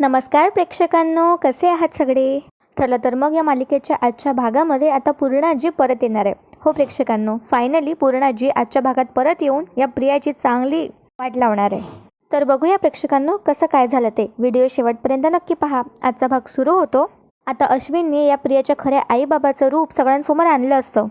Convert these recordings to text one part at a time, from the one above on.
नमस्कार प्रेक्षकांनो कसे आहात सगळे? ठरलं तर मग या मालिकेच्या आजच्या भागामध्ये आता पूर्णाजी परत येणार आहे. हो प्रेक्षकांनो फायनली पूर्णाजी आजच्या भागात परत येऊन या प्रियाची चांगली वाट लावणार आहे. तर बघूया प्रेक्षकांनो कसं काय झालं ते. व्हिडिओ शेवटपर्यंत नक्की पहा. आजचा भाग सुरू होतो. आता अश्विनने या प्रियाच्या खऱ्या आईबाबाचं रूप सगळ्यांसमोर आणलं असतं.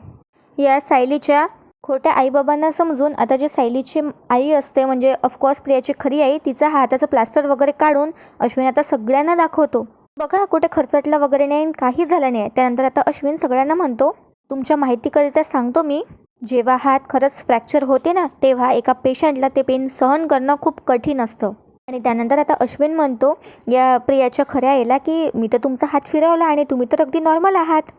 या सायलीच्या खोट्या आईबाबांना समजून आता जे सायलीची आई असते म्हणजे ऑफकोर्स प्रियाची खरी आई तिचा हाताचं प्लास्टर वगैरे काढून अश्विन आता सगळ्यांना दाखवतो. बघा कुठे खर्चटलं वगैरे नाही काही झालं नाही. त्यानंतर आता अश्विन सगळ्यांना म्हणतो तुमच्या माहितीकरिता सांगतो मी जेव्हा हात खरंच फ्रॅक्चर होते ना तेव्हा एका पेशंटला ते पेन सहन करणं खूप कठीण असतं. आणि त्यानंतर आता अश्विन म्हणतो या प्रियाच्या खऱ्या आईला की मी तर तुमचा हात फिरवला आणि तुम्ही तर अगदी नॉर्मल आहात.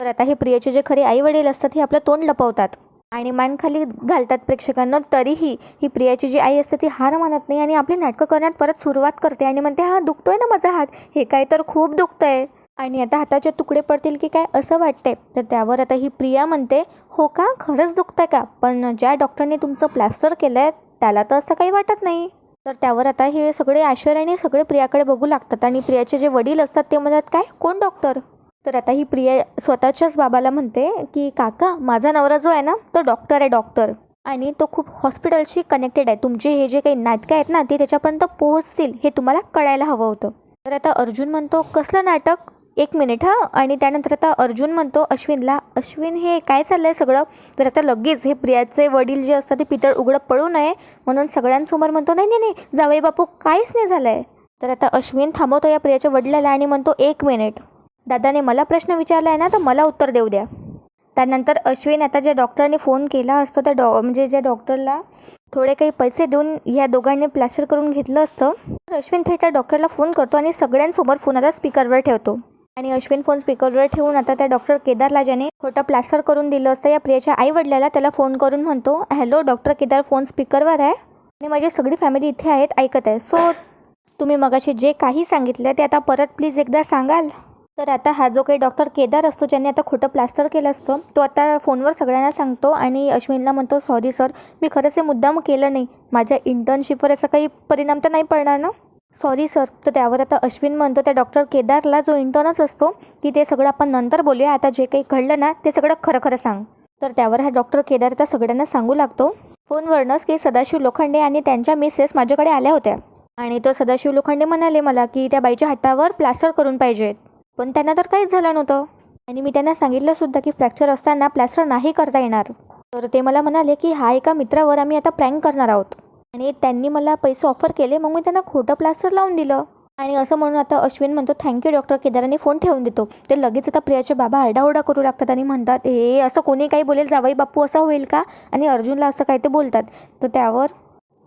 तर आता हे प्रियाचे जे खरे आई वडील असतात हे आपलं तोंड लपवतात. आणि मान खाली घालतात प्रेक्षकांना तरीही ही प्रियाची जी आई असते ती हार मानत नाही आणि आपली नाटकं करण्यात परत सुरुवात करते आणि म्हणते हा दुखतोय ना माझा हात? हे काय तर खूप दुखतंय. आणि आता हाताचे तुकडे पडतील की काय असं वाटतंय. तर त्यावर आता ही प्रिया म्हणते हो का? खरंच दुखतंय का? पण ज्या डॉक्टरने तुमचं प्लॅस्टर केलं आहे त्याला तर असं काही वाटत नाही. तर त्यावर आता हे सगळे आश्चर्याने सगळे प्रियाकडे बघू लागतात आणि प्रियाचे जे वडील असतात ते म्हणतात काय? कोण डॉक्टर? तर आता ही प्रिया स्वतःच्याच बाबाला म्हणते की काका माझा नवरा जो आहे ना तो डॉक्टर आहे डॉक्टर आणि तो खूप हॉस्पिटलशी कनेक्टेड आहे. तुमचे हे जे काही नाटकं आहेत ना ते त्याच्यापर्यंत पोहोचतील हे तुम्हाला कळायला हवं होतं. तर आता अर्जुन म्हणतो कसलं नाटक? एक मिनिट हां. आणि त्यानंतर आता अर्जुन म्हणतो अश्विनला अश्विन हे काय चाललं आहे सगळं? तर आता लगेच हे प्रियाचे वडील जे असतात ते पितळ उघडं पडू नये. म्हणून सगळ्यांसमोर म्हणतो नाही नाही नाही जावई बापू काहीच नाही झालं आहे तर आता अश्विन थांबवतो या प्रियाच्या वडिलाला आणि म्हणतो एक मिनिट दादाने मला प्रश्न विचारला आहे ना तर मला उत्तर देऊ द्या. त्यानंतर अश्विन आता ज्या डॉक्टरने फोन केला असतो त्या डॉ म्हणजे ज्या डॉक्टरला थोडे काही पैसे देऊन ह्या दोघांनी प्लॅस्टर करून घेतलं असतं तर अश्विन थेट त्या डॉक्टरला फोन करतो आणि सगळ्यांसमोर फोन आता स्पीकरवर ठेवतो. आणि अश्विन फोन स्पीकरवर ठेवून आता त्या डॉक्टर केदारला ज्याने खोटं प्लॅस्टर करून दिलं असतं या प्रियाच्या आई वडिलाला त्याला फोन करून म्हणतो हॅलो डॉक्टर केदार फोन स्पीकरवर आहे आणि माझी सगळी फॅमिली इथे आहेत ऐकत आहे. सो तुम्ही मगाशी जे काही सांगितलं ते आता परत प्लीज एकदा सांगाल? तर आता हा जो काही डॉक्टर केदार असतो ज्याने आता खोटं प्लास्टर केलं असतं तो आता फोनवर सगळ्यांना सांगतो आणि अश्विनला म्हणतो सॉरी सर मी खरंच हे मुद्दाम केलं नाही. माझ्या इंटर्नशिपवर याचा काही परिणाम तर नाही पडणार ना? सॉरी सर तर त्यावर आता अश्विन म्हणतो त्या डॉक्टर केदारला जो इंटर्नच असतो की ते सगळं आपण नंतर बोलूया. आता जे काही घडलं ना ते सगळं खरं खरं सांग. तर त्यावर हा डॉक्टर केदार आता सगळ्यांना सांगू लागतो. फोनवरनंच की सदाशिव लोखंडे आणि त्यांच्या मिसेस माझ्याकडे आल्या होत्या. आणि तो सदाशिव लोखंडे म्हणाले मला की त्या बाईच्या हातावर प्लास्टर करून पाहिजेत. पण त्यांना तर काहीच झालं नव्हतं. आणि मी त्यांना सांगितलंसुद्धा की फ्रॅक्चर असताना प्लॅस्टर नाही करता येणार. तर ते मला म्हणाले की हा एका मित्रावर आम्ही आता प्रँक करणार आहोत. आणि त्यांनी मला पैसे ऑफर केले मग मी त्यांना खोटं प्लास्टर लावून दिलं. आणि असं म्हणून आता अश्विन म्हणतो थँक्यू डॉक्टर केदाराने फोन ठेवून देतो. ते लगेच आता प्रियाचे बाबा आरडाओरडा करू लागतात आणि म्हणतात हे असं कोणी काही बोलेल? जावई बापू असं होईल का? आणि अर्जुनला असं काय ते बोलतात. तर त्यावर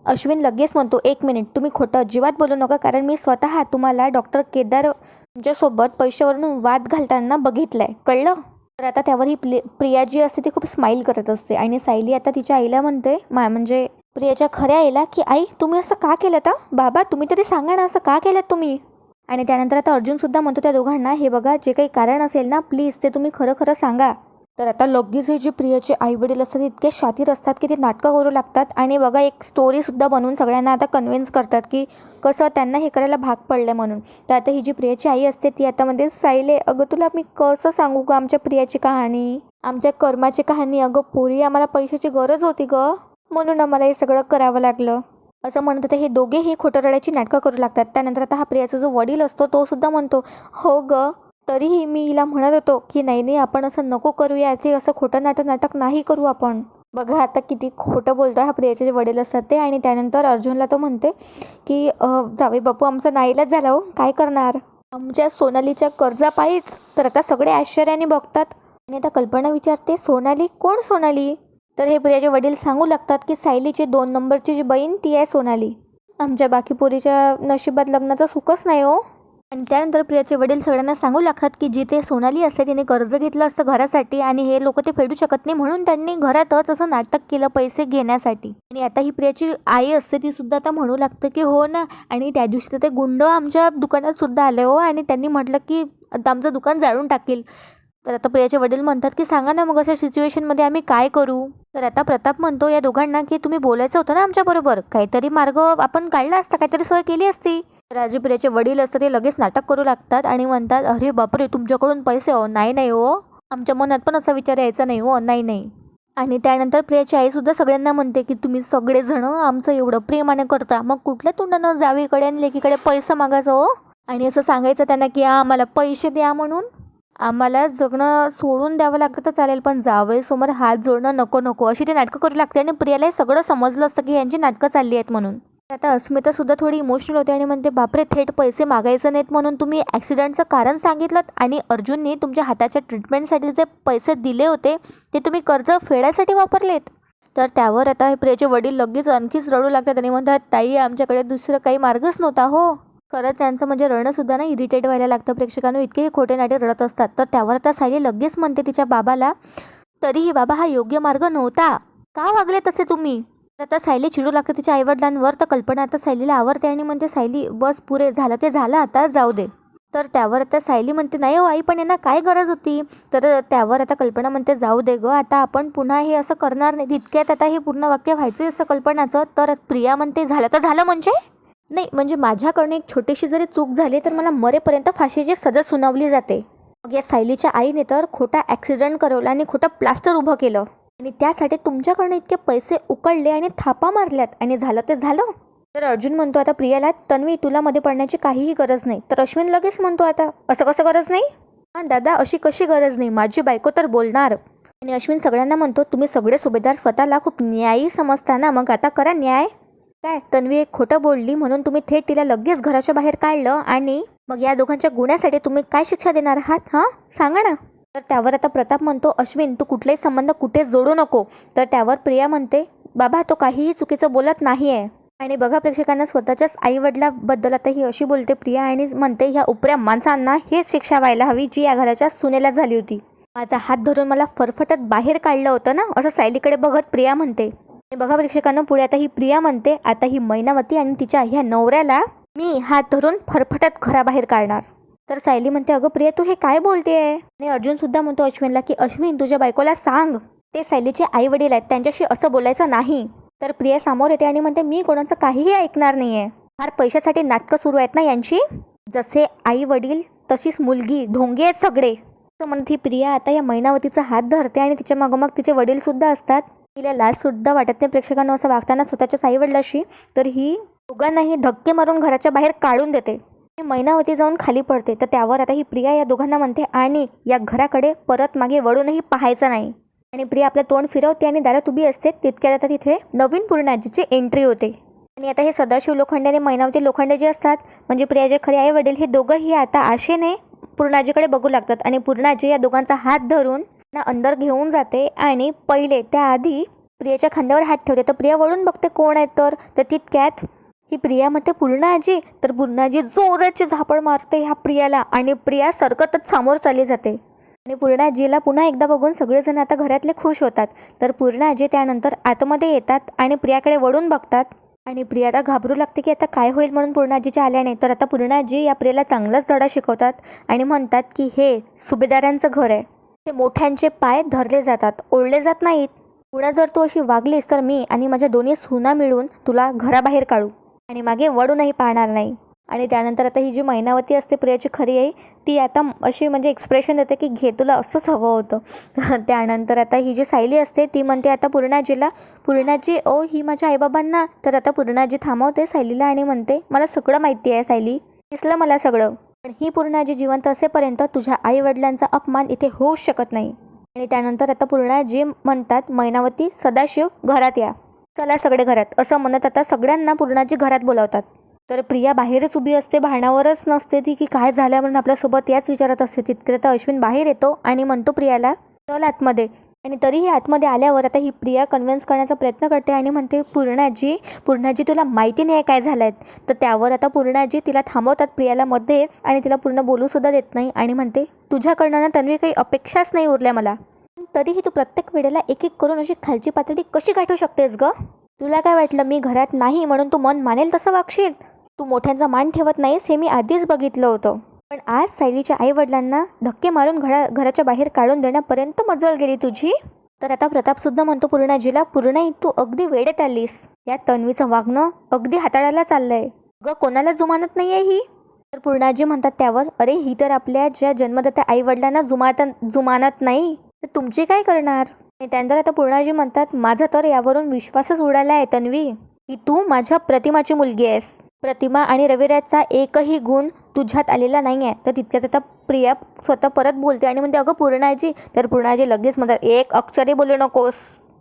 अश्विन लगेच म्हणतो एक मिनिट तुम्ही खोटं अजिबात बोलू नका कारण मी स्वतः तुम्हाला डॉक्टर केदार तुमच्यासोबत पैशावरून वाद घालताना बघितलं आहे कळलं? तर आता त्यावर ही प्ले प्रिया जी असते ती खूप स्माईल करत असते. आणि सायली आता तिच्या आईला म्हणते मा म्हणजे प्रियाच्या खऱ्या आईला की आई तुम्ही असं का केलं तर बाबा तुम्ही तरी सांगा ना असं का केलं तुम्ही? आणि त्यानंतर आता अर्जुनसुद्धा म्हणतो त्या दोघांना हे बघा जे काही कारण असेल ना प्लीज ते तुम्ही खरं खरं सांगा. तर आता लगेच हे जे प्रियाचे आईवडील असतात इतके शातीर असतात की ते नाटकं करू लागतात. आणि बघा एक स्टोरीसुद्धा बनवून सगळ्यांना आता कन्व्हिन्स करतात की कसं त्यांना हे करायला भाग पडलं म्हणून. तर आता ही जी प्रियाची आई असते ती आता मध्ये सायले अगं तुला मी कसं सांगू गं आमच्या प्रियाची कहाणी? आमच्या कर्माची कहाणी? अगं पोरी आम्हाला पैशाची गरज होती गं. म्हणून आम्हाला हे सगळं करावं लागलं. असं म्हणत होते हे दोघेही खोटं नाटकं करू लागतात. त्यानंतर आता हा प्रियाचा जो वडील असतो तो सुद्धा म्हणतो हो ग तरीही मी हिला म्हणत होतो की नाही नाही आपण असं नको करूया. ते असं खोटं नाटक नाटक नाही करू आपण. बघा आता किती खोटं बोलतो हा प्रियाचे जे वडील असतात ते आणि त्यानंतर अर्जुनला तो म्हणते की जावे बापू आमचा नाईलाज झाला हो. काय करणार? आमच्या सोनालीच्या कर्जापायीच. तर आता सगळे आश्चर्याने बघतात. आणि आता कल्पना विचारते सोनाली? कोण सोनाली? तर हे प्रियाचे वडील सांगू लागतात की सायलीची दोन नंबरची जी बहीण ती आहे सोनाली. आमच्या बाकी पोरीच्या नशिबात लग्नाचं सुखच नाही हो. आणि त्यानंतर प्रियाचे वडील सगळ्यांना सांगू लागतात की जिथे सोनाली असते तिने कर्ज घेतलं असतं घरासाठी आणि हे लोक ते फेडू शकत नाही म्हणून त्यांनी घरातच असं नाटक केलं पैसे घेण्यासाठी. आणि आता ही प्रियाची आई असते ती सुद्धा आता म्हणू लागतं की हो ना आणि त्या दिवशी तर ते गुंड आमच्या दुकानात सुद्धा आले हो आणि त्यांनी म्हटलं की आता आमचं दुकान जाळून टाकेल. तर आता प्रियाचे वडील म्हणतात की सांगा ना मग अशा सिच्युएशनमध्ये आम्ही काय करू? तर आता प्रताप म्हणतो या दोघांना की तुम्ही बोलायचं होतं ना आमच्याबरोबर काहीतरी मार्ग आपण काढला असता काहीतरी सोय केली असती. राजू प्रियाचे वडील असतात ते लगेच नाटक करू लागतात आणि म्हणतात अरे बापरे तुमच्याकडून पैसे हो नाही नाही हो आमच्या मनात पण असा विचार यायचा नाही हो नाही नाही. आणि त्यानंतर प्रियाची आईसुद्धा सगळ्यांना म्हणते की तुम्ही सगळेजण आमचं एवढं प्रेमाने करता मग कुठल्या तोंडानं जावीकडे आणि लेकीकडे पैसा मागायचा हो आणि असं सांगायचं त्यांना की आम्हाला पैसे द्या म्हणून. आम्हाला जगणं सोडून द्यावं लागतं तर चालेल पण जावई समोर हात जोडणं नको नको. अशी ते नाटकं करू लागते आणि प्रियाला हे सगळं समजलं असतं की यांची नाटकं चालली आहेत म्हणून. आता अस्मिता सुद्धा थोडी इमोशनल होते आणि म्हणते बापरे थेट पैसे मागायचे नाहीत म्हणून तुम्ही ॲक्सिडेंटचं कारण सांगितलं आणि अर्जुनने तुमच्या हाताच्या ट्रीटमेंटसाठी जे पैसे दिले होते ते तुम्ही कर्ज फेडायसाठी वापरलेत? तर त्यावर आता हे प्रियाचे वडील लगेच आणखीच रडू लागतात आणि म्हणतात ताई आमच्याकडे दुसरं काही मार्गच नव्हता हो. खरंच यांचं म्हणजे रडणंसुद्धा ना इरिटेट व्हायला लागतं. प्रेक्षकांना इतके हे खोटे नाटे रडत असतात. तर त्यावर आता सायली लगेच म्हणते तिच्या बाबाला तरीही बाबा हा योग्य मार्ग नव्हता. का वागले तसे तुम्ही? आता सायली चिडू लागते तिच्या आईवडिलांवर. तर कल्पना आता सायलीला आवडते आणि म्हणते सायली बस पुरे झालं ते झालं आता जाऊ दे. तर त्यावर आता सायली म्हणते नाही हो आई पण यांना काय गरज होती? तर त्यावर आता कल्पना म्हणते जाऊ दे गं आता आपण पुन्हा हे असं करणार नाही. तितक्यात आता हे पूर्ण वाक्य व्हायचं असं कल्पनाचं. तर प्रिया म्हणते झालं तर झालं म्हणजे? नाही म्हणजे माझ्याकडनं एक छोटीशी जरी चूक झाली तर मला मरेपर्यंत फाशीची सजा सुनावली जाते. मग या सायलीच्या आईने तर खोटा ॲक्सिडेंट करवला आणि खोटं प्लास्टर उभं केलं. आणि त्यासाठी तुमच्याकडनं इतके पैसे उकळले आणि थापा मारल्यात. आणि झालं ते झालं. तर अर्जुन म्हणतो आता प्रियाला तन्वी तुला मध्ये पडण्याची काहीही गरज नाही. तर अश्विन लगेच म्हणतो आता असं कसं गरज नाही? हां दादा अशी कशी गरज नाही. माझी बायको तर बोलणार. आणि अश्विन सगळ्यांना म्हणतो तुम्ही सगळे सुभेदार स्वतःला खूप न्यायी समजता ना. मग आता करा न्याय. काय? तन्वी एक खोटं बोलली. म्हणून तुम्ही थेट तिला लगेच घराच्या बाहेर काढलं. आणि मग या दोघांच्या गुन्ह्यासाठी तुम्ही काय शिक्षा देणार आहात हां? सांगा ना. तर त्यावर आता प्रताप म्हणतो अश्विन तू कुठलेही संबंध कुठे जोडू नको. तर त्यावर प्रिया म्हणते बाबा तो काहीही चुकीचं बोलत नाही आहे आणि बघा प्रेक्षकांना स्वतःच्याच आईवडिलाबद्दल आता ही अशी बोलते प्रिया आणि म्हणते ह्या उपऱ्या माणसांना हेच शिक्षा व्हायला हवी जी या घराच्या सुनेला झाली होती. माझा हात धरून मला फरफटत बाहेर काढलं होतं ना? असं सायलीकडे बघत प्रिया म्हणते. आणि बघा प्रेक्षकांना पुढे आता ही प्रिया म्हणते आता ही मैनावती आणि तिच्या ह्या नवऱ्याला मी हात धरून फरफटत घराबाहेर काढणार. तर सायली म्हणते अगं प्रिया तू हे काय बोलते आहे आणि अर्जुनसुद्धा म्हणतो अश्विनला की अश्विन तुझ्या बायकोला सांग. ते सायलीचे आई वडील आहेत त्यांच्याशी असं बोलायचं नाही. तर प्रिया समोर येते आणि म्हणते मी कोणाचं काहीही ऐकणार नाही आहे फार पैशासाठी नाटकं सुरू आहेत ना यांची? जसे आई वडील तशीच मुलगी ढोंगे आहेत सगळे. तर म्हणते प्रिया. आता या मैनावतीचा हात धरते आणि तिच्या मागोमाग तिचे वडीलसुद्धा असतात. तिला लाजसुद्धा वाटत नाही प्रेक्षकांना असं वागताना स्वतःच्या आई वडिलाशी तर ही दोघांनाही धक्के मारून घराच्या बाहेर काढून देते. मैनावती जाऊन खाली पडते. तर त्यावर आता ही प्रिया या दोघांना म्हणते आणि या घराकडे परत मागे वळूनही पाहायचं नाही. आणि प्रिया आपलं तोंड फिरवते आणि दारात उभी असते. तितक्यात आता तिथे नवीन पूर्णाजीची एंट्री होते. आणि आता हे सदाशिव लोखंडे आणि मैनावती लोखंडे जे असतात म्हणजे प्रियाचे खरे आई वडील हे दोघंही आता आशेने पूर्णाजीकडे बघू लागतात. आणि पूर्णाजी या दोघांचा हात धरून त्यांना अंदर घेऊन जाते आणि पहिले त्याआधी प्रियाच्या खांद्यावर हात ठेवते. तर प्रिया वळून बघते कोण आहे तर? तर तितक्यात ही प्रिया म्हणते पूर्णाजी तर पूर्णाजी जोराची झापड मारते ह्या प्रियाला आणि प्रिया सरकतच समोर चालली जाते. आणि पूर्णाजीला पुन्हा एकदा बघून सगळेजण आता घरातले खुश होतात. तर पूर्णाजी त्यानंतर आतमध्ये येतात आणि प्रियाकडे वळून बघतात. आणि प्रिया आता घाबरू लागते की आता काय होईल म्हणून पूर्णाजीच्या आल्याने. तर आता पूर्णाजी या प्रियाला चांगलाच धडा शिकवतात आणि म्हणतात की हे सुभेदारांचं घर आहे. ते मोठ्यांचे पाय धरले जातात ओढले जात नाहीत. पुन्हा जर तू अशी वागलीस तर मी आणि माझ्या दोन्ही सुना मिळून तुला घराबाहेर काढू. आणि मागे वळूनही पाहणार नाही. आणि त्यानंतर आता ही जी मैनावती असते प्रियाची खरी आई ती आता अशी म्हणजे एक्सप्रेशन देते की घे तुला असंच हवं होतं. त्यानंतर आता ही जी सायली असते ती म्हणते आता पूर्णाजीला पूर्णाजी ओ ही माझ्या आईबाबांना. तर आता पूर्णाजी थांबवते सायलीला आणि म्हणते मला सगळं माहिती आहे सायली. दिसलं मला सगळं. पण ही पूर्णाजी जिवंत असेपर्यंत तुझ्या आईवडिलांचा अपमान इथे होऊच शकत नाही. आणि त्यानंतर आता पूर्णाजी म्हणतात मैनावती सदाशिव घरात या. चला सगळे घरात. असं म्हणत आता सगळ्यांना पूर्णाजी घरात बोलावतात. तर प्रिया बाहेरच उभी असते भांडावरच नसते ती की काय झालं म्हणून आपल्यासोबत याच विचारत असते. तितके आता अश्विन बाहेर येतो आणि म्हणतो प्रियाला चल आतमध्ये. आणि तरीही आतमध्ये आल्यावर आता ही प्रिया कन्व्हिन्स करण्याचा प्रयत्न करते आणि म्हणते पूर्णाजी पूर्णाजी तुला माहिती नाही आहे काय झालं आहे तर त्यावर आता पूर्णाजी तिला थांबवतात प्रियाला मध्येच आणि तिला पूर्ण बोलूसुद्धा देत नाही आणि म्हणते तुझ्याकडनं ना तन्वी काही अपेक्षाच नाही उरल्या मला. तरीही तू प्रत्येक वेळेला एक एक करून अशी खालची पातळी कशी गाठू शकतेस ग? तुला काय वाटलं मी घरात नाही म्हणून तू मन मानेल तसं वागशील? तू मोठ्यांचा मान ठेवत नाहीस हे मी आधीच बघितलं होतं. पण आज सायलीच्या आईवडिलांना धक्के मारून घरा घराच्या बाहेर काढून देण्यापर्यंत मजल गेली तुझी? तर आता प्रतापसुद्धा म्हणतो पूर्णाजीला पूर्णाई तू अगदी वेळेत आलीस. या तन्वीचं वागणं अगदी हाताळायला चाललंय. ग कोणाला जुमानत नाही आहे ही? तर पूर्णाजी म्हणतात त्यावर अरे ही तर आपल्या ज्या जन्मदात्या आईवडिलांना जुमात जुमानत नाही. तर तुमची काय करणार? आणि त्यानंतर आता पूर्णाजी म्हणतात माझा तर यावरून विश्वासच उडाला आहे तन्वी. की तू माझ्या प्रतिमाची मुलगी आहेस. प्रतिमा आणि रविराजचा एकही गुण तुझ्यात आलेला नाही आहे तर तितक्यात आता प्रिया स्वतः परत बोलते आणि म्हणते अगं पूर्णाजी. तर पूर्णाजी लगेच म्हणतात एक अक्षरे बोलू नकोस.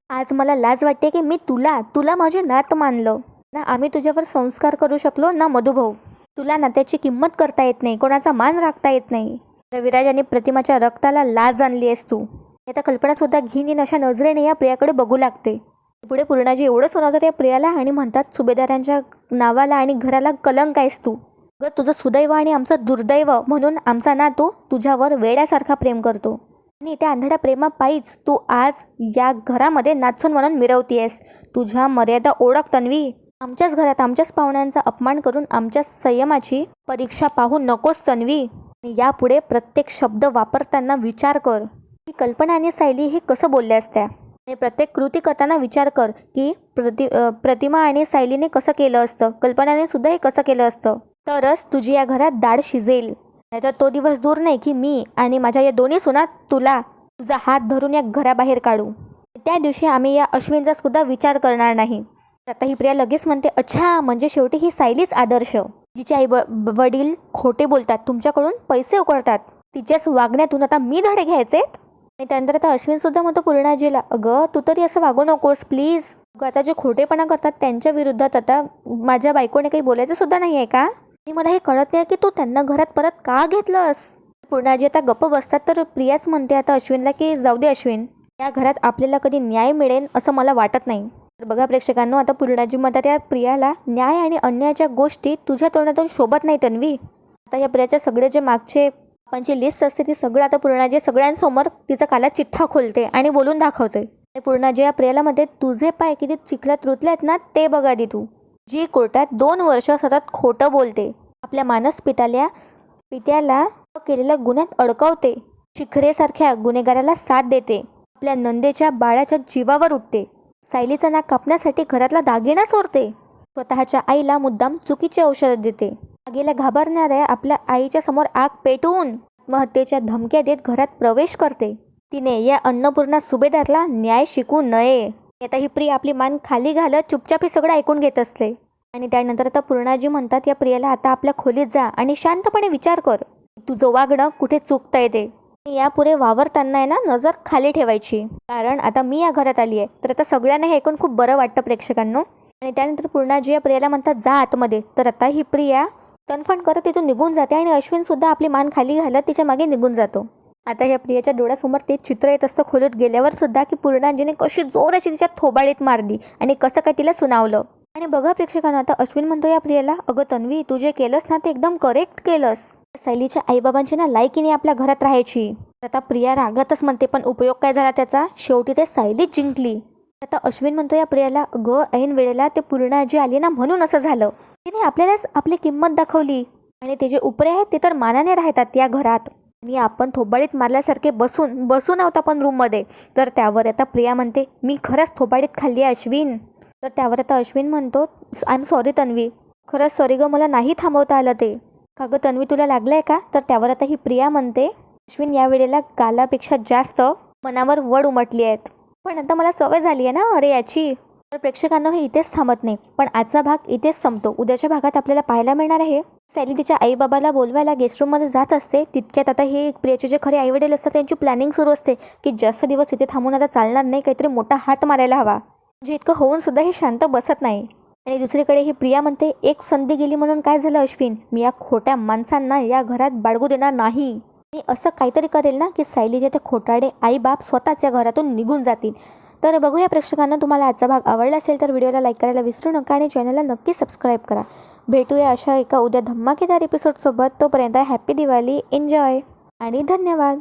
आज मला लाज वाटते की मी तुला तुला माझे नात मानलं. ना आम्ही तुझ्यावर संस्कार करू शकलो ना मधुभाऊ. तुला नात्याची किंमत करता येत नाही कोणाचा मान राखता येत नाही. रविराज आणि प्रतिमाच्या रक्ताला लाज आणली आहेस तू. आता कल्पनासुद्धा सुद्धा घिन अशा नजरेने या प्रियाकडे बघू लागते. पुढे पूर्णाजी एवढं सुनावतात या प्रियाला आणि म्हणतात सुभेदारांच्या नावाला आणि घराला कलंक आहेस तू. ग तुझं सुदैव आणि आमचं दुर्दैव म्हणून आमचा ना तो तुझ्यावर वेड्यासारखा प्रेम करतो. आणि त्या आंधळ्या प्रेमापायीच तू आज या घरामध्ये नाचून म्हणून मिरवतीयस. तुझ्या मर्यादा ओळख तन्वी. आमच्याच घरात आमच्याच पाहुण्यांचा अपमान करून आमच्या संयमाची परीक्षा पाहू नकोस तन्वी. आणि यापुढे प्रत्येक शब्द वापरताना विचार कर. कल्पना आणि सायली हे कसं बोलल्या असत्या? आणि प्रत्येक कृती करताना विचार कर की प्रति प्रतिमा आणि सायलीने कसं केलं असतं? कल्पनाने सुद्धा हे कसं केलं असतं? तरच तुझी या घरात दाढ शिजेल. नाहीतर तो दिवस दूर नाही की मी आणि माझ्या या दोन्ही सुना तुला तुझा हात धरून या घराबाहेर काढू. त्या दिवशी आम्ही या अश्विनचा सुद्धा विचार करणार नाही. आता ही प्रिया लगेच म्हणते अच्छा म्हणजे शेवटी ही सायलीच आदर्श. जिचे आई ब- वडील खोटे बोलतात तुमच्याकडून पैसे उकळतात. तिच्याच वागण्यातून आता मी धडे आहेत आणि त्यानंतर आता अश्विन सुद्धा म्हणतो पूर्णाजीला अगं तू तरी असं वागू नकोस प्लीज आता जे खोटेपणा करतात त्यांच्या विरुद्धात आता माझ्या बायकोने काही बोलायचं सुद्धा नाही आहे का? आणि मला हे कळत नाही की तू त्यांना घरात परत का घेतलंस? पूर्णाजी आता गप्प बसतात तर प्रियाच म्हणते आता अश्विनला की जाऊ दे अश्विन या घरात आपल्याला कधी न्याय मिळेल असं मला वाटत नाही. तर बघा प्रेक्षकांनो आता पूर्णाजी म्हणतात त्या प्रियाला न्याय आणि अन्यायाच्या गोष्टी तुझ्या तोंडातून शोभत नाही तन्वी. आता या प्रियाच्या सगळे जे मागचे आपणची लिस्ट असते ती सगळं आता पूर्णाजी सगळ्यांसमोर तिचा काला चिठ्ठा खोलते आणि बोलून दाखवते. आणि पूर्णाजी या प्रियालामध्ये तुझे पाय किती चिखलात रुतले आहेत ना ते बघा दी तू. जी कोर्टात दोन वर्ष सतत खोटं बोलते. आपल्या मानस पिताल्या पित्याला केलेल्या गुन्ह्यात अडकवते. शिखरेसारख्या गुन्हेगाराला साथ देते. आपल्या नंदेच्या बाळाच्या जीवावर उठते. सायलीचा नाक कापण्यासाठी घरातला दागिना चोरते. स्वतःच्या आईला मुद्दाम चुकीचे औषध देते. आगीला घाबरणाऱ्या आपल्या आईच्या समोर आग पेटवून आत्महत्येच्या धमक्या देत घरात प्रवेश करते. तिने या अन्नपूर्णा सुभेदारला न्याय शिकू नये. आता ही प्रिया आपली मान खाली घालत चुपचाप हे सगळं ऐकून घेत असते. आणि त्यानंतर आता पूर्णाजी म्हणतात या प्रियाला आता आपल्या खोलीत जा आणि शांतपणे विचार कर. तुझं वागणं कुठे चुकतंय ते. यापुढे वावरताना आहे ना नजर खाली ठेवायची. कारण आता मी या घरात आली आहे. तर आता सगळ्यांना हे ऐकून खूप बरं वाटतं प्रेक्षकांनो. आणि त्यानंतर पूर्णाजी या प्रियाला म्हणतात जा आतमध्ये. तर आता ही प्रिया तनफण करत तिथून निघून जाते आणि अश्विन सुद्धा आपली मान खाली घालत तिच्यामागे निघून जातो. आता या प्रियाच्या डोळ्यासमोर ते चित्र येत असतं खोलीत गेल्यावर सुद्धा की पूर्णाजीने कशी जोराची तिच्या थोबाडीत मारली आणि कसं काय तिला सुनावलं. आणि बघा प्रेक्षकांना आता अश्विन म्हणतो या प्रियाला अगं तन्वी तू जे केलंस ना ते एकदम करेक्ट केलंस. सैलीच्या आईबाबांची ना लायकीने आपल्या घरात राहायची. आता प्रिया रागतच म्हणते पण उपयोग काय झाला त्याचा? शेवटी ते सायलीच जिंकली. आता अश्विन म्हणतो या प्रियाला अगं ऐन वेळेला ते पूर्णाजी आली ना म्हणून असं झालं. तिने आपल्यालाच आपली किंमत दाखवली. आणि ते जे उपरे आहेत ते तर मानाने राहतात या घरात. आणि आपण थोबाडीत मारल्यासारखे बसून बसून आहोत आपण रूममध्ये. तर त्यावर आता प्रिया म्हणते मी खरंच थोबाडीत खाल्ली आहे अश्विन. तर त्यावर आता अश्विन म्हणतो आय एम सॉरी तन्वी. खरंच सॉरी गं मला नाही थांबवता आलं ते. का गं तन्वी तुला लागलं आहे का? तर त्यावर आता ही प्रिया म्हणते अश्विन या वेळेला गालापेक्षा जास्त मनावर वड उमटली आहेत. पण आता मला सवय झाली आहे ना अरे याची. तर प्रेक्षकांना हे इथेच थांबत नाही. पण आजचा भाग इथेच संपतो. उद्याच्या भागात आपल्याला पाहायला मिळणार आहे. सॅली तिच्या आईबाबाला बोलवायला गेस्ट रूममध्ये जात असते. तितक्यात आता हे प्रियाचे जे खरे आईवडील असतात त्यांची प्लॅनिंग सुरू असते की जास्त दिवस इथे थांबून आता चालणार नाही. काहीतरी मोठा हात मारायला हवा. म्हणजे इतकं होऊन सुद्धा हे शांत बसत नाही. आणि दुसरीकडे ही प्रिया म्हणते एक संधी गेली म्हणून काय झालं अश्विन? मी या खोट्या माणसांना या घरात बाळगू देणार नाही. मी असं काहीतरी करेल ना की सायलीचे ते खोटाडे आईबाप स्वतःच्या घरातून निघून जातील. तर बघूया प्रेक्षकांना तुम्हाला आजचा भाग आवडला असेल तर व्हिडिओला लाईक करायला विसरू नका आणि चॅनलला नक्की सबस्क्राईब करा. भेटूया अशा एका उद्या धमाकेदार एपिसोडसोबत तोपर्यंत हॅपी दिवाळी. एन्जॉय आणि धन्यवाद.